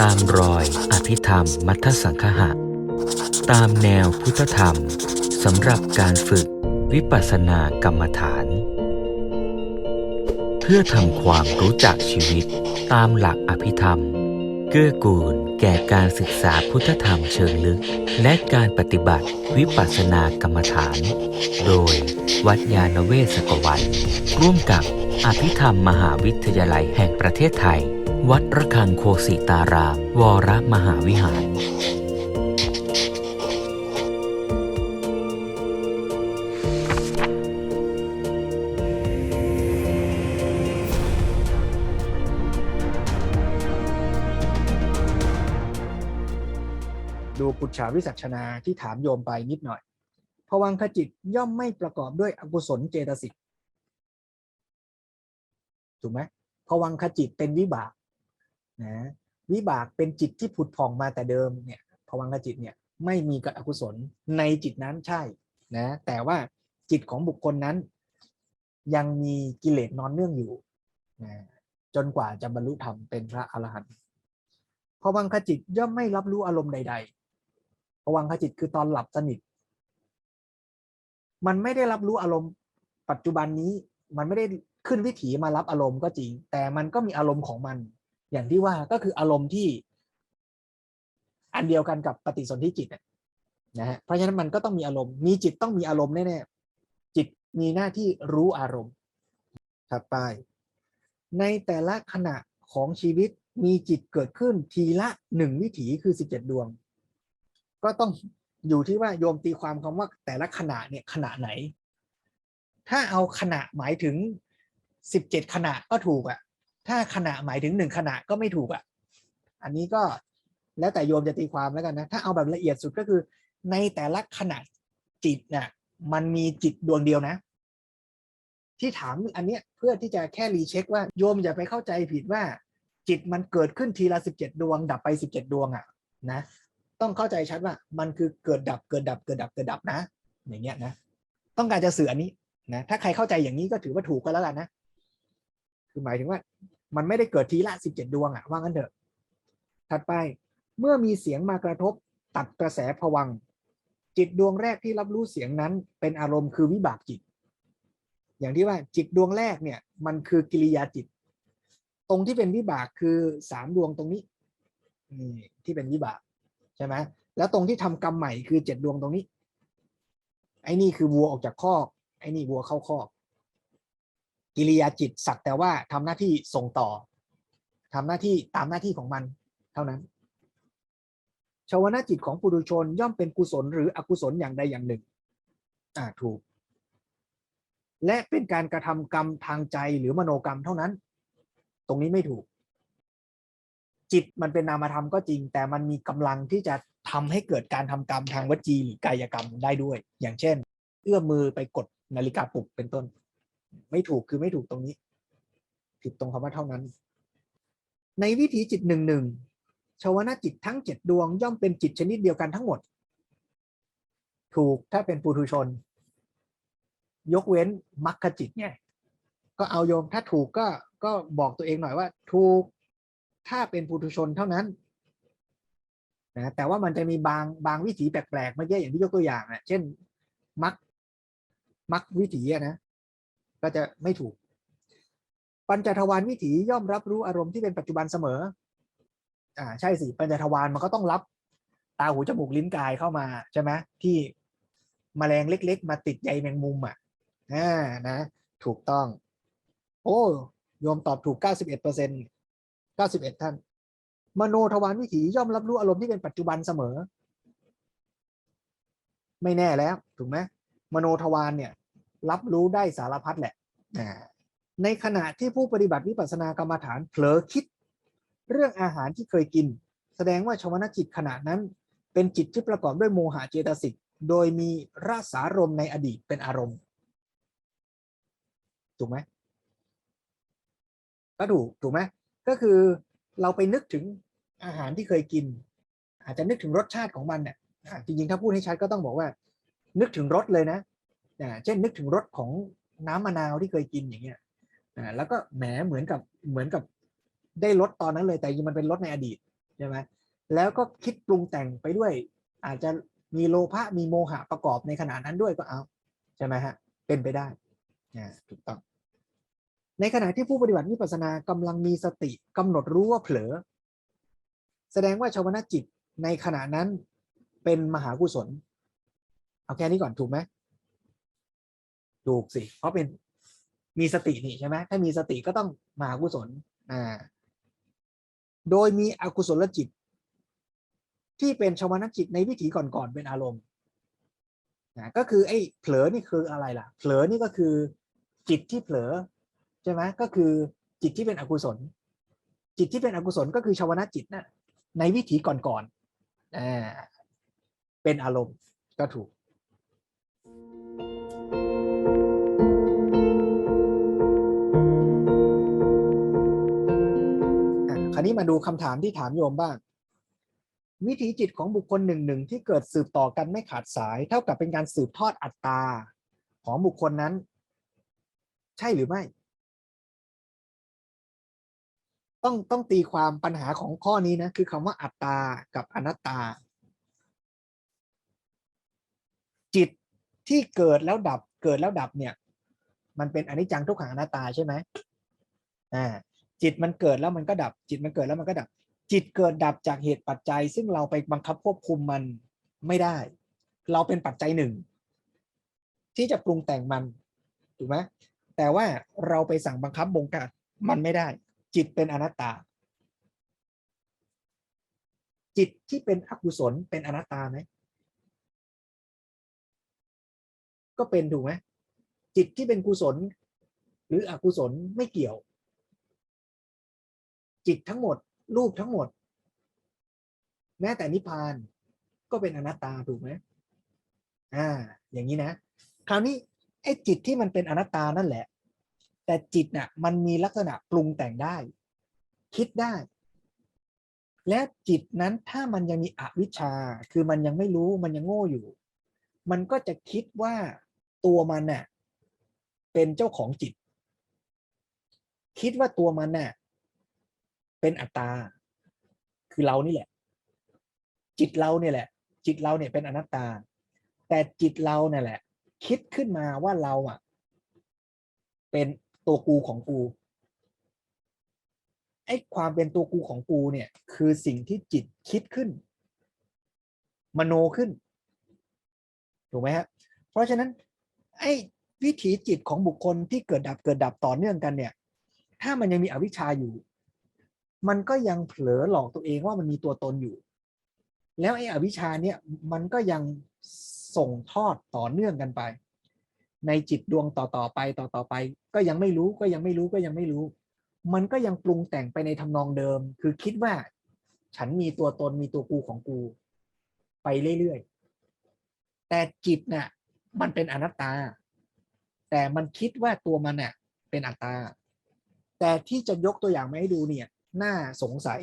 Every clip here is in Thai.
ตามรอยอภิธรรมมัทสังคหะ ตามแนวพุทธธรรมสำหรับการฝึกวิปัสสนากรรมฐาน เพื่อทำความรู้จักชีวิตตามหลักอภิธรรม เกื้อกูลแก่การศึกษาพุทธธรรมเชิงลึก และการปฏิบัติวิปัสสนากรรมฐาน โดยวัดยาณเวศกวัน ร่วมกับอภิธรรมมหาวิทยาลัยแห่งประเทศไทย วัดระฆังโคสิตาราม วรมหาวิหาร ดูปุจฉาวิสัชนาที่ถามโยมไปนิดหน่อยภวังคจิตย่อมไม่ประกอบด้วยอกุศลเจตสิกถูกไหมภวังคจิตเป็นวิบาก นะวิบากเป็นจิตที่ผุดผ่องมาแต่เดิมเนี่ยภวังคจิตเนี่ยไม่มีกับอกุศลในจิตนั้นใช่นะแต่ว่าจิตของบุคคลนั้น ยังมีกิเลสนอนเนื่องอยู่นะจนกว่าจะบรรลุธรรมเป็นพระอรหันต์ภวังคจิตย่อมไม่รับรู้อารมณ์ใดๆภวังคจิตคือตอนหลับสนิท มันไม่ได้รับรู้อารมณ์ปัจจุบันนี้มันไม่ได้ขึ้นวิถีมารับอารมณ์ก็จริง แต่มันก็มีอารมณ์ของมัน อย่างที่ว่าก็คืออารมณ์ที่ อันเดียวกันกับปฏิสนธิจิตนะฮะเพราะฉะนั้นมันก็ต้องมีอารมณ์มีจิตต้องมีอารมณ์แน่ๆจิตมีหน้าที่รู้อารมณ์ถัดไป ในแต่ละขณะของชีวิตมีจิตเกิดขึ้นทีละหนึ่งวิถีคือสิบเจ็ดดวง ก็ต้องอยู่ที่ว่าโยมตีความคำว่าแต่ละขณะเนี่ยขณะไหน ถ้าเอาขณะหมายถึงสิบเจ็ดขณะก็ถูกอะ ถ้าขณะหมายถึงหนึ่งขณะก็ไม่ถูกอะอันนี้ก็แล้วแต่โยมจะตีความแล้วกันนะ ถ้าเอาแบบละเอียดสุดก็คือ ในแต่ละขณะจิตเนี่ยมันมีจิตดวงเดียวนะ ที่ถามอันเนี้ยเพื่อที่จะแค่รีเช็คว่าโยมอย่าไปเข้าใจผิดว่า จิตมันเกิดขึ้นทีละสิบเจ็ดดวง ดับไปสิบเจ็ดดวงอะ่ะนะ ต้องเข้าใจชัดว่ามันคือเกิดดับเกิดดับเกิดดับเกิดดับนะ อย่างเงี้ยนะ ต้องการจะสื่ออันนี้นะถ้าใครเข้าใจอย่างนี้ก็ถือว่าถูกก็แล้วกันนะคือหมายถึงว่า มันไม่ได้เกิดทีละสิบเจ็ดดวงอะ่ะว่างั้นเถอะ ถัดไปเมื่อมีเสียงมากระทบตัดกระแสผวัง จิตดวงแรกที่รับรู้เสียงนั้น เป็นอารมณ์คือวิบากจิต อย่างที่ว่าจิตดวงแรกเนี่ยมันคือกิริยาจิต ตรงที่เป็นวิบากคือสามดวงตรงนี้นี่ที่เป็นวิบากใช่ไหมแล้วตรงที่ทำกรรมใหม่คือเจ็ดดวงตรงนี้ ไอ้นี่คือวัวออกจากคอกไอ้นี่วัวเข้าคอก กิริยาจิตสักแต่ว่าทำหน้าที่ส่งต่อทำหน้าที่ตามหน้าที่ของมัน เท่านั้นชาวนาจิตของปุถุชนย่อมเป็นกุศลหรืออกุศลอย่างใดอย่างหนึ่ง อ่าถูก และเป็นการกระทำกรรมทางใจหรือมโนกรรมเท่านั้น ตรงนี้ไม่ถูก จิตมันเป็นนามธรรมก็จริง แต่มันมีกำลังที่จะทำให้เกิดการทำกรรมทางวจีหรือกายกรรมได้ด้วย อย่างเช่น เอื้อมมือไปกดนาฬิกาปลุกเป็นต้น ไม่ถูกคือไม่ถูกตรงนี้ ผิดตรงคำว่าเท่านั้น ในวิถีจิตหนึ่งหนึ่งชาวนาจิตทั้งเจ็ดดวงย่อมเป็นจิตชนิดเดียวกันทั้งหมด ถูกถ้าเป็นปุถุชน ยกเว้นมรรคจิตไงก็เอาโยมถ้าถูกก็ก็บอกตัวเองหน่อยว่า ถูกถ้าเป็นปุถุชนเท่านั้นนะแต่ว่ามันจะมีบางบางวิถีแปลกๆเมื่อกี้อย่างที่ยกตัวอย่างนะเช่นมรรคมรรควิถีอะนะ ก็จะไม่ถูก ปัญจทวารวิถีย่อมรับรู้อารมณ์ที่เป็นปัจจุบันเสมอ อ่าใช่สิปัญจทวารมันก็ต้องรับ ตาหูจมูกลิ้นกายเข้ามาใช่ไหมที่มแมลงเล็ก ๆ มาติดใยแมงมุมอะอ่านะ ถูกต้อง โอ้โยมตอบถูก 91เปอร์เซ็นต์91 ท่าน มโนทวารวิถีย่อมรับรู้อารมณ์ที่เป็นปัจจุบันเสมอ ไม่แน่แล้ว ถูกไหมมโนทวารเนี่ย รับรู้ได้สารพัดแหละในขณะที่ผู้ปฏิบัติวิปัสสนากรรมฐานเผลอคิด เรื่องอาหารที่เคยกิน แสดงว่าชวนาจิตขณะนั้น เป็นจิตที่ประกอบด้วยโมหะเจตสิกโดยมีราสารมในอดีตเป็นอารมณ์ ถูกไหมก็ถูกถูกไหมก็คือเราไปนึกถึงอาหารที่เคยกิน อาจจะนึกถึงรสชาติของมันเนี่ยจริงๆถ้าพูดให้ชัดก็ต้องบอกว่า นึกถึงรสเลยนะ เช่นนึกถึงรสของน้ำมะนาวที่เคยกินอย่างเงี้ยแล้วก็แหมเหมือนกับเหมือนกับได้รสตอนนั้นเลยแต่จริงมันเป็นรสในอดีตใช่ไหมแล้วก็คิดปรุงแต่งไปด้วย อาจจะมีโลภะมีโมหะประกอบในขณะนั้นด้วยก็เอาใช่ไหมฮะเป็นไปได้ถูกต้อง ในขณะที่ผู้ปฏิบัติวิปัสสนากำลังมีสติกำหนดรู้ว่าเผลอ แสดงว่าชาวนะจิตในขณะนั้นเป็นมหากุศล เอาแค่นี้ก่อนถูกไหม ถูกสิเพราะเป็นมีสตินี่ใช่ไหมถ้ามีสติก็ต้องมหากุศลอ่าโดยมีอกุศลจิต ที่เป็นชาวนจิตในวิถีก่อนๆเป็นอารมณ์นะก็คือไอ้เผลอนี่คืออะไรล่ะ เผลอนี่ก็คือจิตที่เผลอใช่ไหมก็คือจิตที่เป็นอกุศล จิตที่เป็นอกุศลก็คือชาวนจิตนะ่ะในวิถีก่อนๆอ่าเป็นอารมณ์ก็ถูก อะคราวนี้มาดูคำถามที่ถามโยมบ้าง วิถีจิตของบุคคลหนึ่งหนึ่งที่เกิดสืบต่อกันไม่ขาดสาย เท่ากับเป็นการสืบทอดอัตตาของบุคคลนั้น ใช่หรือไม่ ต้องต้องตีความปัญหาของข้อนี้นะ คือคำว่าอัตตากับอนัตตา จิตที่เกิดแล้วดับเกิดแล้วดับเนี่ย มันเป็นอนิจจังทุกขังอนัตตาใช่ไหมอ่า จิตมันเกิดแล้วมันก็ดับ จิตมันเกิดแล้วมันก็ดับ จิตเกิดดับจากเหตุปัจจัย ซึ่งเราไปบังคับควบคุมมันไม่ได้ เราเป็นปัจจัยหนึ่ง ที่จะปรุงแต่งมันถูกไหมแต่ว่าเราไปสั่งบังคับบงการมันไม่ได้ จิตเป็นอนัตตา จิตที่เป็นอกุศลเป็นอนัตตาไหมก็เป็นถูกไหมจิตที่เป็นกุศล หรืออกุศลไม่เกี่ยว จิตทั้งหมด รูปทั้งหมด แม้แต่นิพพานก็เป็นอนัตตาถูกไหมอ่า อย่างนี้นะ คราวนี้ไอ้จิตที่มันเป็นอนัตตานั่นแหละ แต่จิตน่ะ มันมีลักษณะปรุงแต่งได้ คิดได้ และจิตนั้นถ้ามันยังมีอวิชชา คือมันยังไม่รู้มันยังโง่อยู่ มันก็จะคิดว่าตัวมันน่ะเป็นเจ้าของจิต คิดว่าตัวมันน่ะ เป็นอัตตา คือเรานี่แหละ จิตเราเนี่ยแหละ จิตเราเนี่ยเป็นอนัตตา แต่จิตเราเนี่ยแหละ คิดขึ้นมาว่าเราอะ เป็นตัวกูของกูไอ้ความเป็นตัวกูของกูเนี่ย คือสิ่งที่จิตคิดขึ้น มโนขึ้น ถูกไหมฮะเพราะฉะนั้น ไอ้วิถีจิตของบุคคลที่เกิดดับเกิดดับต่อเนื่องกันเนี่ย ถ้ามันยังมีอวิชชาอยู่ มันก็ยังเผลอหลอกตัวเองว่ามันมีตัวตนอยู่ แล้วไอ้อวิชชาเนี่ยมันก็ยังส่งทอดต่อเนื่องกันไป ในจิตดวงต่อต่อไปต่อต่อไป ก็ยังไม่รู้ก็ยังไม่รู้ก็ยังไม่รู้ มันก็ยังปรุงแต่งไปในทำนองเดิม คือคิดว่า ฉันมีตัวตนมีตัวกูของกู ไปเรื่อยๆแต่จิตน่ะ มันเป็นอนัตตา แต่มันคิดว่าตัวมันเน่ะเป็นอัตตา แต่ที่จะยกตัวอย่างมาให้ดูเนี่ย น่าสงสัย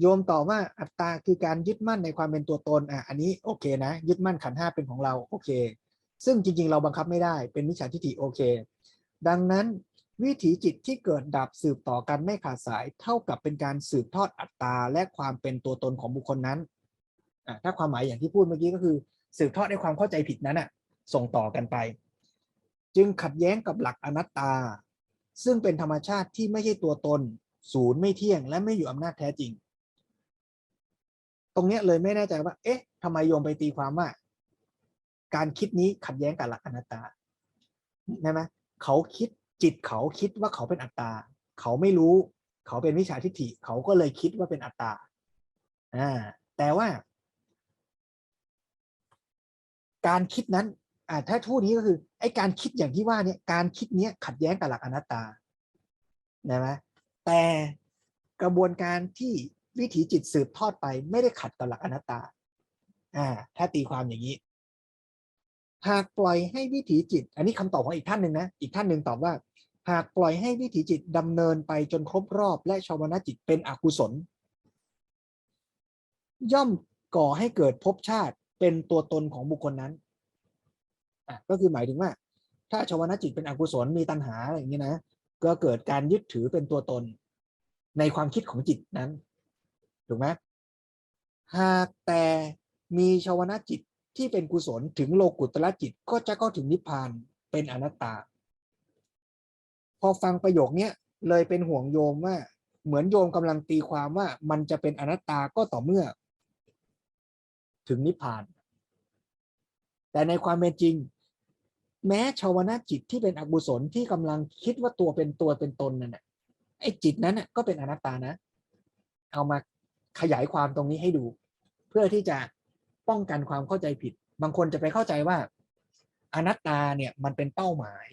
โยมตอบว่าอัตตาคือการยึดมั่นในความเป็นตัวตนอะอันนี้โอเคนะยึดมั่นขันห้าเป็นของเราโอเค ซึ่งจริง ๆ เราบังคับไม่ได้เป็นมิจฉาทิฏฐิโอเค ดังนั้นวิถีจิตที่เกิดดับสืบต่อกันไม่ขาดสายเท่ากับเป็นการสืบทอดอัตตาและความเป็นตัวตนของบุคคลนั้นอะถ้าความหมายอย่างที่พูดเมื่อกี้ก็คือ สืบทอดในความเข้าใจผิดนั้นอะส่งต่อกันไป จึงขัดแย้งกับหลักอนัตตา ซึ่งเป็นธรรมชาติที่ไม่ใช่ตัวตน ศูนย์ไม่เที่ยง และไม่อยู่อำนาจแท้จริง ตรงเนี้ยเลยไม่แน่ใจว่า เอ๊ะทำไมโยมไปตีความว่า การคิดนี้ขัดแย้งกับหลักอนัตตาใช่ไหมเขาคิดจิตเขาคิดว่าเขาเป็นอัตตา เขาไม่รู้ เขาเป็นวิชาทิฏฐิ เขาก็เลยคิดว่าเป็นอัตตาอ่าแต่ว่า การคิดนั้นอ่าถ้าทูตนี้ก็คือไอ้การคิดอย่างที่ว่าเนี่ยการคิดเนี้ยขัดแย้งกับหลักอนัตตานะไหม แต่กระบวนการที่วิถีจิตสืบทอดไปไม่ได้ขัดกับหลักอนัตตา อ่า ถ้าตีความอย่างนี้ หากปล่อยให้วิถีจิต อันนี้คำตอบของอีกท่านหนึ่งนะ อีกท่านหนึ่งตอบว่า หากปล่อยให้วิถีจิตดำเนินไปจนครบรอบและชาวนะจิตเป็นอกุศล ย่อมก่อให้เกิดภพชาติเป็นตัวตนของบุคคลนั้น อะก็คือหมายถึงว่า ถ้าชาวนะจิตเป็นอกุศลมีตัณหาอะไรอย่างนี้นะ ก็เกิดการยึดถือเป็นตัวตน ในความคิดของจิตนั้น ถูกไหมหากแต่มีชาวนะจิตที่เป็นกุศลถึงโลกุตละจิตก็จะเข้าถึงนิพพานเป็นอนัตตา พอฟังประโยคเนี้ยเลยเป็นห่วงโยมว่า เหมือนโยมกำลังตีความว่ามันจะเป็นอนัตตาก็ต่อเมื่อ ถึงนิพพาน แต่ในความเป็นจริง แม้ชาวนะจิตที่เป็นอกุศลที่กำลังคิดว่าตัวเป็นตัวเป็นตนนั่นแหะไอ้จิตนั้นก็เป็นอนัตตานะ เอามาขยายความตรงนี้ให้ดู เพื่อที่จะป้องกันความเข้าใจผิด บางคนจะไปเข้าใจว่า อนัตตาเนี่ยมันเป็นเป้าหมาย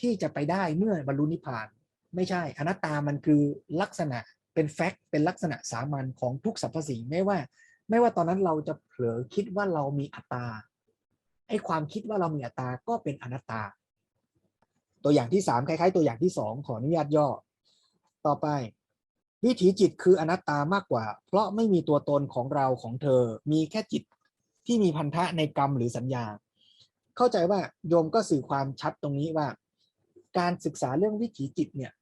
ที่จะไปได้เมื่อบรรลุนิพพาน ไม่ใช่ อนัตตามันคือลักษณะเป็นแฟกต์เป็นลักษณะสามัญของทุกสรรพสิ่งไม่ว่า ไม่ว่าตอนนั้นเราจะเผลอคิดว่าเรามีอัตตา ไอ้ความคิดว่าเรามีอัตตาก็เป็นอนัตตา ตัวอย่างที่สามคล้าย ๆ ตัวอย่างที่สองขออนุญาตย่อ ต่อไป วิถีจิตคืออนัตตามากกว่า เพราะไม่มีตัวตนของเราของเธอ มีแค่จิตที่มีพันธะในกรรมหรือสัญญา เข้าใจว่าโยมก็สื่อความชัดตรงนี้ว่า การศึกษาเรื่องวิถีจิตเนี่ย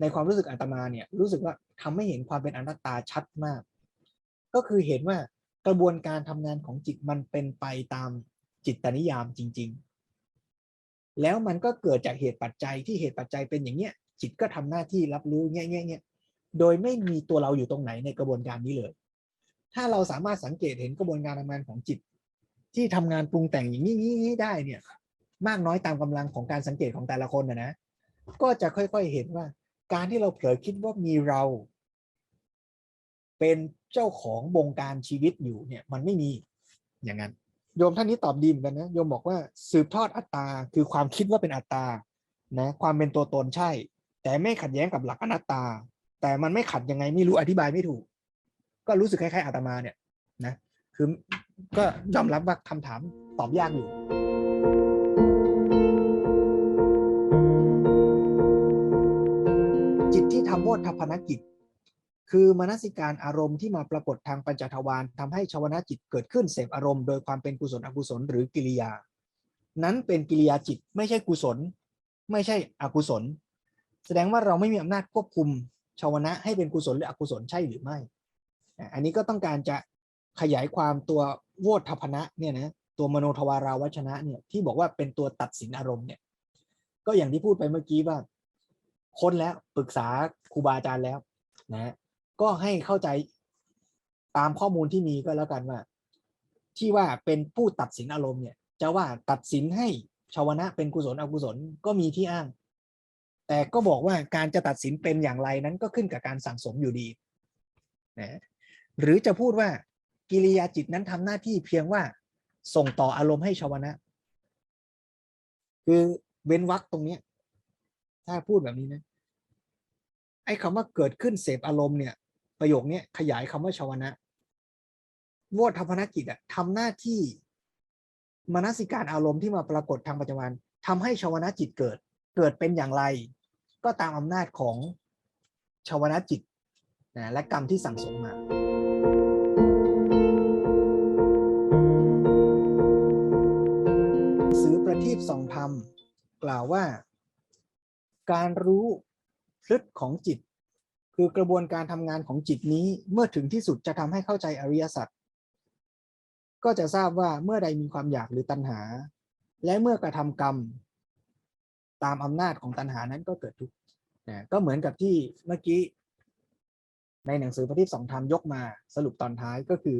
ในความรู้สึกอาตมาเนี่ยรู้สึกว่าทำให้เห็นความเป็นอนัตตาชัดมาก ก็คือเห็นว่ากระบวนการทำงานของจิตมันเป็นไปตาม จิตตนิยามจริง ๆ แล้วมันก็เกิดจากเหตุปัจจัยที่เหตุปัจจัยเป็นอย่างเนี้ย จิตก็ทำหน้าที่รับรู้เงี้ยเงี้ยเงี้ยโดยไม่มีตัวเราอยู่ตรงไหนในกระบวนการนี้เลย ถ้าเราสามารถสังเกตเห็นกระบวนการทำงานของจิต ที่ทำงานปรุงแต่งอย่างนี้นี้ได้เนี่ย มากน้อยตามกำลังของการสังเกตของแต่ละคนนะนะ ก็จะค่อยๆเห็นว่า การที่เราเผลอคิดว่ามีเรา เป็นเจ้าของบงการชีวิตอยู่เนี่ย มันไม่มีอย่างนั้น โยมท่านนี้ตอบดีเหมือนกันนะโยมบอกว่าสืบทอดอัตตาคือความคิดว่าเป็นอัตตานะความเป็นตัวตนใช่ แต่ไม่ขัดแย้งกับหลักอนัตตา แต่มันไม่ขัดยังไงไม่รู้อธิบายไม่ถูก ก็รู้สึกคล้ายๆอาตมาเนี่ยนะคือก็ยอมรับว่าคำถามตอบยากอยู่จิตที่ทำโมทพนกิจ คือมนสิการอารมณ์ที่มาปรากฏทางปัญจทวารทำให้ชาวนะจิตเกิดขึ้นเสพอารมณ์โดยความเป็นกุศลอกุศลหรือกิริยา นั้นเป็นกิริยาจิตไม่ใช่กุศล ไม่ใช่อกุศล แสดงว่าเราไม่มีอำนาจควบคุมชาวนะให้เป็นกุศลหรืออกุศลใช่หรือไม่ อันนี้ก็ต้องการจะขยายความตัวโวทพนะเนี่ยนะตัวมโนทวาราวัชนะเนี่ยที่บอกว่าเป็นตัวตัดสินอารมณ์เนี่ยก็อย่างที่พูดไปเมื่อกี้ว่า ค้นแล้วปรึกษาครูบาอาจารย์แล้วนะ ก็ให้เข้าใจตามข้อมูลที่มีก็แล้วกันว่า ที่ว่าเป็นผู้ตัดสินอารมณ์เนี่ย จะว่าตัดสินให้ชาวนะเป็นกุศลอกุศลก็มีที่อ้าง แต่ก็บอกว่าการจะตัดสินเป็นอย่างไรนั้นก็ขึ้นกับการสั่งสมอยู่ดีนะหรือจะพูดว่ากิริยาจิตนั้นทำหน้าที่เพียงว่าส่งต่ออารมณ์ให้ชาวนะ คือเว้นวรรคตรงเนี้ยถ้าพูดแบบนี้นะไอ้คำว่าเกิดขึ้นเสพอารมณ์เนี่ย ประโยคนี้ขยายคำว่าชาวนะโวทพนกิจอะทำหน้าที่มนสิการอารมณ์ที่มาปรากฏทางปัจจุบันทำให้ชาวนะจิตเกิด เกิดเป็นอย่างไร ก็ตามอำนาจของชาวนะจิตนะและกรรมที่สั่งสมมาสือประทีปสองธรรม กล่าวว่า การรู้พฤตของจิต คือกระบวนการทำงานของจิตนี้เมื่อถึงที่สุดจะทำให้เข้าใจอริยสัจก็จะทราบว่าเมื่อใดมีความอยากหรือตัณหา และเมื่อกระทำกรรม ตามอำนาจของตัณหานั้นก็เกิดทุกข์นะก็เหมือนกับที่เมื่อกี้ ในหนังสือพระทิพย์สองธรรมยกมาสรุปตอนท้ายก็คือ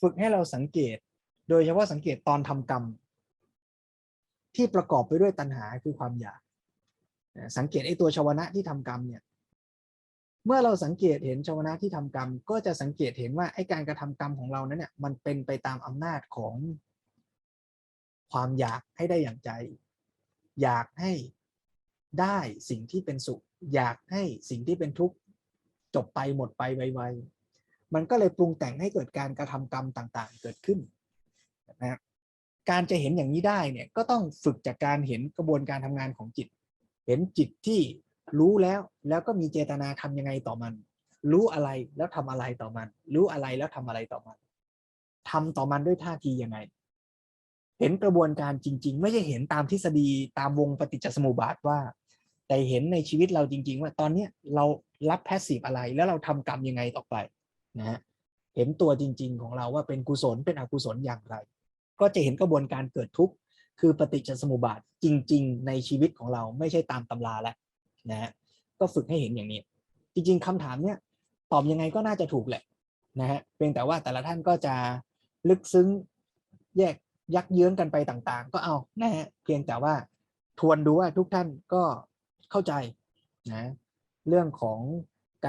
ฝึกให้เราสังเกต โดยเฉพาะสังเกตตอนทำกรรม ที่ประกอบไปด้วยตัณหาคือความอยาก สังเกตไอ้ตัวชาวนะที่ทำกรรมเนี่ย เมื่อเราสังเกตเห็นชาวนะที่ทำกรรม ก็จะสังเกตเห็นว่าไอ้การกระทำกรรมของเรานั้นเนี่ยมันเป็นไปตามอำนาจของความอยากให้ได้อย่างใจ อยากให้ได้สิ่งที่เป็นสุข อยากให้สิ่งที่เป็นทุกข์จบไปหมดไปไวๆมันก็เลยปรุงแต่งให้เกิดการกระทำกรรมต่างๆ เกิดขึ้นนะครับการจะเห็นอย่างนี้ได้เนี่ยก็ต้องฝึกจากการเห็นกระบวนการทำงานของจิต เห็นจิตที่ รู้แล้วแล้วก็มีเจตนาทำยังไงต่อมัน รู้อะไรแล้วทำอะไรต่อมัน รู้อะไรแล้วทำอะไรต่อมันทำต่อมันด้วยท่าทียังไง เห็นกระบวนการจริง ๆ ไม่ใช่เห็นตามทฤษฎีตามวงปฏิจจสมุปบาทว่า แต่เห็นในชีวิตเราจริง ๆ ว่าตอนเนี้ยเรารับแพสซีฟอะไรแล้วเราทำกรรมยังไงต่อไปนะฮะเห็นตัวจริง ๆ ของเราว่าเป็นกุศลเป็นอกุศลอย่างไร ก็จะเห็นกระบวนการเกิดทุกข์คือปฏิจจสมุปบาทจริง ๆ ในชีวิตของเราไม่ใช่ตามตำราแล้ว นะฮะก็ฝึกให้เห็นอย่างนี้ จริง ๆคำถามเนี้ยตอบยังไงก็น่าจะถูกแหละนะฮะเพียงแต่ว่าแต่ละท่านก็จะลึกซึ้งแยกยักเยื้องกันไปต่างๆ ก็เอานะฮะเพียงแต่ว่าทวนดูว่าทุกท่านก็เข้าใจนะเรื่องของ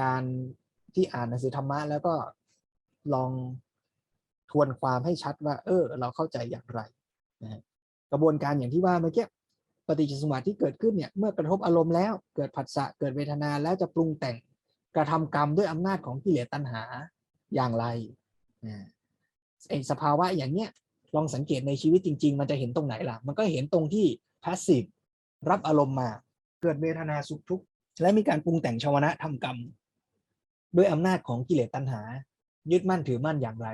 การที่อ่านหนังสือธรรมะแล้วก็ลองทวนความให้ชัดว่า เออ เราเข้าใจอย่างไรนะกระบวนการอย่างที่ว่าเมื่อกี้ ฏิจจสมุปบาทที่เกิดขึ้นเนี่ยเมื่อกระทบอารมณ์แล้วเกิดผัสสะเกิดเวทนาแล้วจะปรุงแต่งกระทำกรรมด้วยอำนาจของกิเลสตัณหาอย่างไรนะไอสภาวะอย่างเนี้ยลองสังเกตในชีวิตจริง ๆ มันจะเห็นตรงไหนล่ะ มันก็เห็นตรงที่ passive รับอารมณ์มา เกิดเวทนาสุขทุกข์และมีการปรุงแต่งชาวนะทำกรรม ด้วยอำนาจของกิเลสตัณหา ยึดมั่นถือมั่นอย่างไร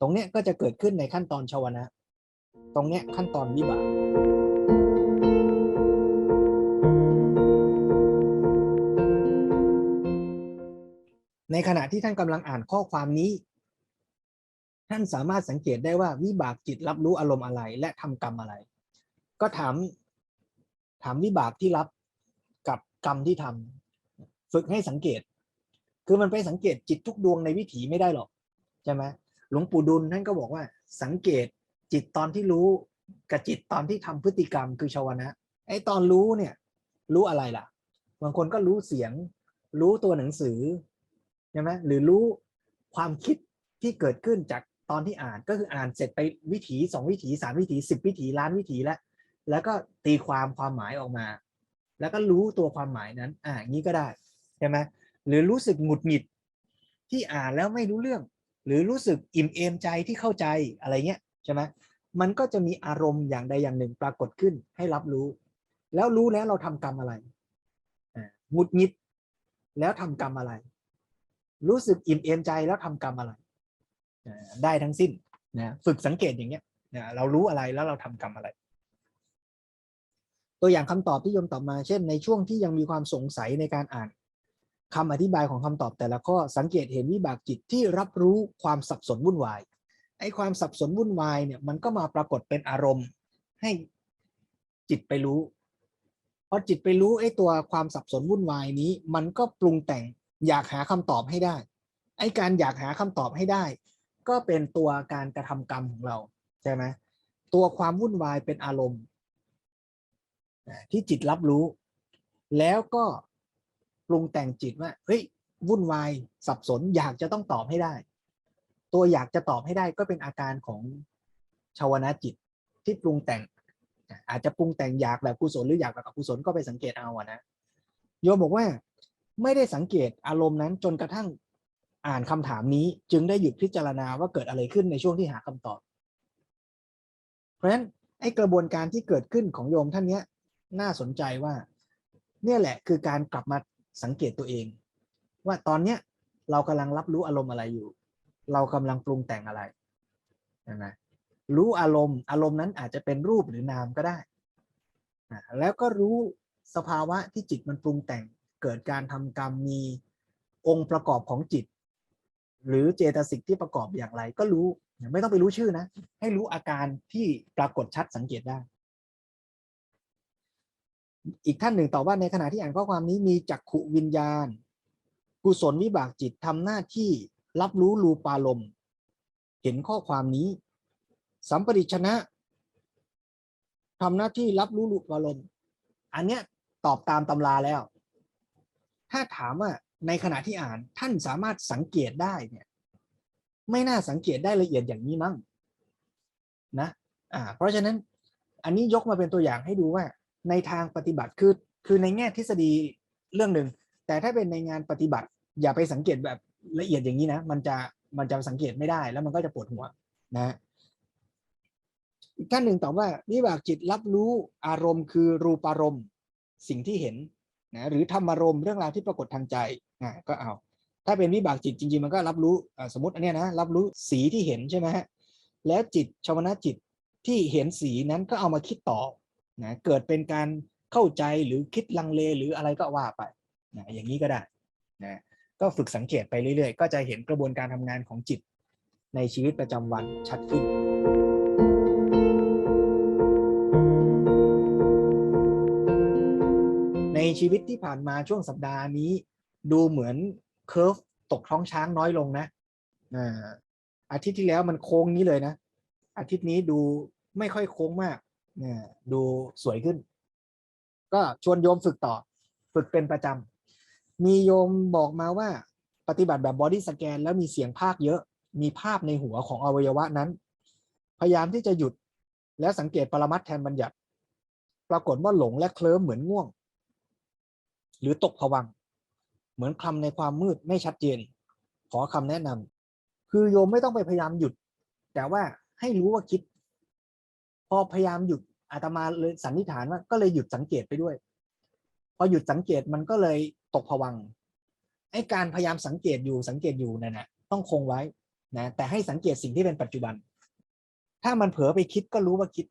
ตรงเนี้ยก็จะเกิดขึ้นในขั้นตอนชาวนะ ตรงเนี้ยขั้นตอนวิบาก ในขณะที่ท่านกำลังอ่านข้อความนี้ ท่านสามารถสังเกตได้ว่าวิบากจิตรับรู้อารมณ์อะไร และทำกรรมอะไร ก็ถามถามวิบากที่รับกับกรรมที่ทำฝึกให้สังเกต คือมันไปสังเกตจิตทุกดวงในวิถีไม่ได้หรอกใช่ไหมหลวงปู่ดุลท่านก็บอกว่า สังเกตจิตตอนที่รู้กับจิตตอนที่ทำพฤติกรรมคือชาวนะไอ้ตอนรู้เนี่ย รู้อะไรล่ะบางคนก็รู้เสียง รู้ตัวหนังสือ ใช่ไหมหรือรู้ความคิดที่เกิดขึ้นจากตอนที่อ่านก็คืออ่านเสร็จไปวิถีสองวิถีสามวิถีสิบวิถีล้านวิถีแล้ว แล้วก็ตีความความหมายออกมา แล้วก็รู้ตัวความหมายนั้นอ่าอย่างนี้ก็ได้ใช่ไหมหรือรู้สึกหงุดหงิดที่อ่านแล้วไม่รู้เรื่อง หรือรู้สึกอิ่มเอมใจที่เข้าใจอะไรเงี้ยใช่ไหมมันก็จะมีอารมณ์อย่างใดอย่างหนึ่งปรากฏขึ้นให้รับรู้ แล้วรู้แล้วเราทำกรรมอะไรหงุดหงิดแล้วทำกรรมอะไร รู้สึกอิ่มเอมใจแล้วทำกรรมอะไร ได้ทั้งสิ้นนะฝึกสังเกตอย่างเงี้ยนะเรารู้อะไรแล้วเราทำกรรมอะไร ตัวอย่างคำตอบที่โยมตอบมา เช่น ในช่วงที่ยังมีความสงสัยในการอ่านคำอธิบายของคำตอบแต่ละข้อสังเกตเห็นวิบากจิตที่รับรู้ความสับสนวุ่นวายไอ้ความสับสนวุ่นวายเนี่ยมันก็มาปรากฏเป็นอารมณ์ให้จิตไปรู้พอจิตไปรู้ไอ้ตัวความสับสนวุ่นวายนี้ มันก็ปรุงแต่ง อยากหาคำตอบให้ได้ ไอ้การอยากหาคำตอบให้ได้ ก็เป็นตัวการกระทำกรรมของเราใช่ไหมตัวความวุ่นวายเป็นอารมณ์ที่จิตรับรู้ แล้วก็ปรุงแต่งจิตว่าเฮ้ยวุ่นวายสับสนอยากจะต้องตอบให้ได้ ตัวอยากจะตอบให้ได้ก็เป็นอาการของชาวนะจิตที่ปรุงแต่ง อาจจะปรุงแต่งอยากแบบกุศลหรืออยากแบบอกุศลก็ไปสังเกตเอาอะนะโยมบอกว่า ไม่ได้สังเกตอารมณ์นั้นจนกระทั่งอ่านคำถามนี้ จึงได้หยุดพิจารณาว่าเกิดอะไรขึ้นในช่วงที่หาคำตอบ เพราะฉะนั้นไอ้กระบวนการที่เกิดขึ้นของโยมท่านเนี้ยน่าสนใจว่า เนี่ยแหละคือการกลับมาสังเกตตัวเอง ว่าตอนเนี้ยเรากำลังรับรู้อารมณ์อะไรอยู่ เรากำลังปรุงแต่งอะไรนะรู้อารมณ์ อารมณ์นั้นอาจจะเป็นรูปหรือนามก็ได้ แล้วก็รู้สภาวะที่จิตมันปรุงแต่ง เกิดการทำกรรมมีองค์ประกอบของจิต หรือเจตสิกที่ประกอบอย่างไร ก็รู้ไม่ต้องไปรู้ชื่อนะ ให้รู้อาการที่ปรากฏชัดสังเกตได้ อีกท่านหนึ่งตอบว่าในขณะที่อ่านข้อความนี้มีจักขุวิญญาณ กุศลวิบากจิตทำหน้าที่รับรู้รูปารมณ์เห็นข้อความนี้ สัมปริชนะทำหน้าที่รับรู้รูปารมณ์อันเนี้ยตอบตามตำราแล้ว ถ้าถามว่าในขณะที่อ่านท่านสามารถสังเกตได้เนี่ย ไม่น่าสังเกตได้ละเอียดอย่างนี้มั้งนะอ่าเพราะฉะนั้นอันนี้ยกมาเป็นตัวอย่างให้ดูว่า ในทางปฏิบัติคือคือในแง่ทฤษฎีเรื่องหนึ่งแต่ถ้าเป็นในงานปฏิบัติ อย่าไปสังเกตแบบละเอียดอย่างนี้นะ มันจะมันจะสังเกตไม่ได้แล้วมันก็จะปวดหัวนะอีกท่านหนึ่งตอบว่าวิบากจิตรับรู้อารมณ์คือรูปารมณ์ สิ่งที่เห็น นะหรือธรรมารมณ์เรื่องราวที่ปรากฏทางใจนะก็เอา ถ้าเป็นวิบากจิตจริง ๆ มันก็รับรู้สมมติอันเนี้ยนะรับรู้สีที่เห็นใช่ไหมฮะแล้วจิตชาวนะจิตที่เห็นสีนั้นก็เอามาคิดต่อนะเกิดเป็นการเข้าใจหรือคิดลังเลหรืออะไรก็ว่าไปนะอย่างนี้ก็ได้นะก็ฝึกสังเกตไปเรื่อยๆ ก็จะเห็นกระบวนการทำงานของจิตในชีวิตประจำวันชัดขึ้น ชีวิตที่ผ่านมาช่วงสัปดาห์นี้ ดูเหมือนเคอร์ฟตกท้องช้างน้อยลงนะอ่าอาทิตย์ที่แล้วมันโค้งนี้เลยนะ อาทิตย์นี้ดูไม่ค่อยโค้งมากเนี่ยดูสวยขึ้น ก็ชวนโยมฝึกต่อ ฝึกเป็นประจำมีโยมบอกมาว่าปฏิบัติแบบบอดี้สแกนแล้วมีเสียงภาคเยอะ มีภาพในหัวของอวัยวะนั้น พยายามที่จะหยุดแล้วสังเกตปรมัตแทนบัญญัติ ปรากฏว่าหลงและเคลิ้มเหมือนง่วง หรือตกผวัง เหมือนคำในความมืดไม่ชัดเจน ขอคำแนะนำคือโยมไม่ต้องไปพยายามหยุด แต่ว่าให้รู้ว่าคิด พอพยายามหยุดอาตมาเลยสันนิษฐานว่าก็เลยหยุดสังเกตไปด้วย พอหยุดสังเกตมันก็เลยตกผวังไอ้การพยายามสังเกตอยู่สังเกตอยู่นั่นนะต้องคงไว้นะแต่ให้สังเกตสิ่งที่เป็นปัจจุบัน ถ้ามันเผลอไปคิดก็รู้ว่าคิด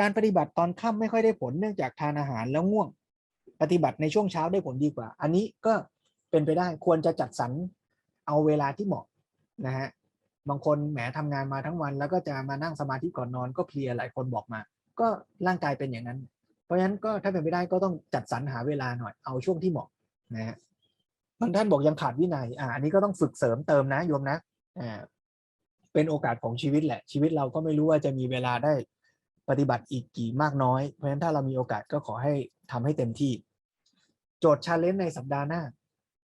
การปฏิบัติตอนค่ำไม่ค่อยได้ผลเนื่องจากทานอาหารแล้วง่วง ปฏิบัติในช่วงเช้าได้ผลดีกว่า อันนี้ก็เป็นไปได้ควรจะจัดสรรเอาเวลาที่เหมาะนะฮะบางคนแหมทำงานมาทั้งวัน แล้วก็จะมานั่งสมาธิก่อนนอนก็เพลียหลายคนบอกมา ก็ร่างกายเป็นอย่างนั้น เพราะฉะนั้นก็ถ้าเป็นไปได้ก็ต้องจัดสรรหาเวลาหน่อยเอาช่วงที่เหมาะนะฮะบางท่านบอกยังขาดวินัยอ่าอันนี้ก็ต้องฝึกเสริมเติมนะโยมนะอ่าเป็นโอกาสของชีวิตแหละ ชีวิตเราก็ไม่รู้ว่าจะมีเวลาได้ปฏิบัติอีกกี่มากน้อย เพราะฉะนั้นถ้าเรามีโอกาสก็ขอให้ทำให้เต็มที่ จทย์ชาเลนจ์ในสัปดาห์หน้า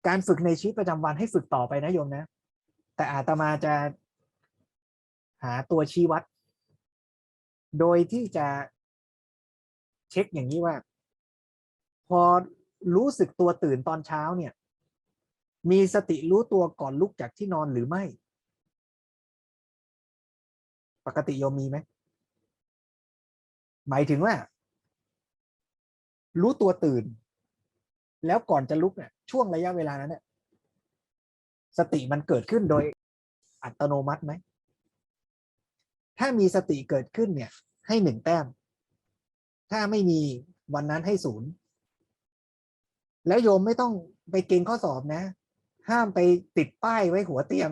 การฝึกในชีวิตประจำวันให้ฝึกต่อไปนะโยมนะ แต่อาตมาจะหาตัวชี้วัด โดยที่จะเช็คอย่างนี้ว่า พอรู้สึกตัวตื่นตอนเช้าเนี่ย มีสติรู้ตัวก่อนลุกจากที่นอนหรือไม่ ปกติโยมมีไหมหมายถึงว่า รู้ตัวตื่น แล้วก่อนจะลุกเนี่ยช่วงระยะเวลานั้นเนี่ยสติมันเกิดขึ้นโดยอัตโนมัติไหม ถ้ามีสติเกิดขึ้นเนี่ย ให้หนึ่งแต้ม ถ้าไม่มีวันนั้นให้ศูนย์ แล้วโยมไม่ต้องไปเก่งข้อสอบนะ ห้ามไปติดป้ายไว้หัวเตียง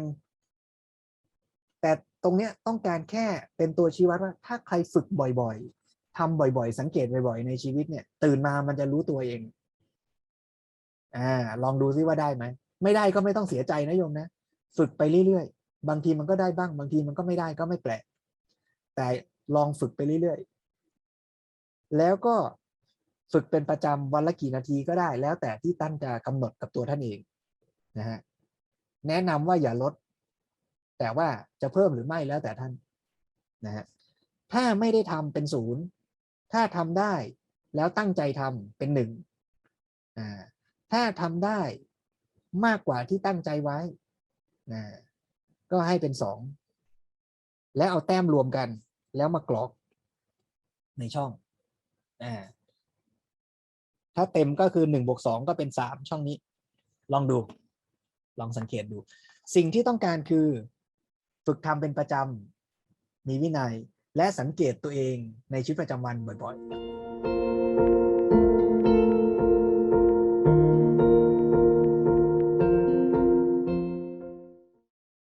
แต่ตรงเนี้ยต้องการแค่เป็นตัวชี้วัดว่า ถ้าใครฝึกบ่อยๆทำบ่อยๆ สังเกตบ่อยๆ ในชีวิตเนี่ย ตื่นมามันจะรู้ตัวเอง อ่าลองดูซิว่าได้ไหมไม่ได้ก็ไม่ต้องเสียใจนะโยมนะฝึกไปเรื่อยๆ บางทีมันก็ได้บ้าง บางทีมันก็ไม่ได้ก็ไม่แปลกแต่ลองฝึกไปเรื่อยๆ แล้วก็ฝึกเป็นประจำวันละกี่นาทีก็ได้ แล้วแต่ที่ตั้นจะกำหนดกับตัวท่านเองนะฮะแนะนำว่าอย่าลด แต่ว่าจะเพิ่มหรือไม่แล้วแต่ท่านนะฮะถ้าไม่ได้ทำเป็นศูนย์ถ้าทำได้แล้วตั้งใจทำเป็นหนึ่งอ่า ถ้าทำได้มากกว่าที่ตั้งใจไว้นะก็ให้เป็นสอง แล้วเอาแต้มรวมกัน แล้วมากรอกในช่องอ่าถ้าเต็มก็คือหนึ่งบวกสองก็เป็นสามช่องนี้ ลองดู ลองสังเกตดู สิ่งที่ต้องการคือฝึกทำเป็นประจำมีวินัย และสังเกตตัวเองในชีวิตประจำวันบ่อยๆ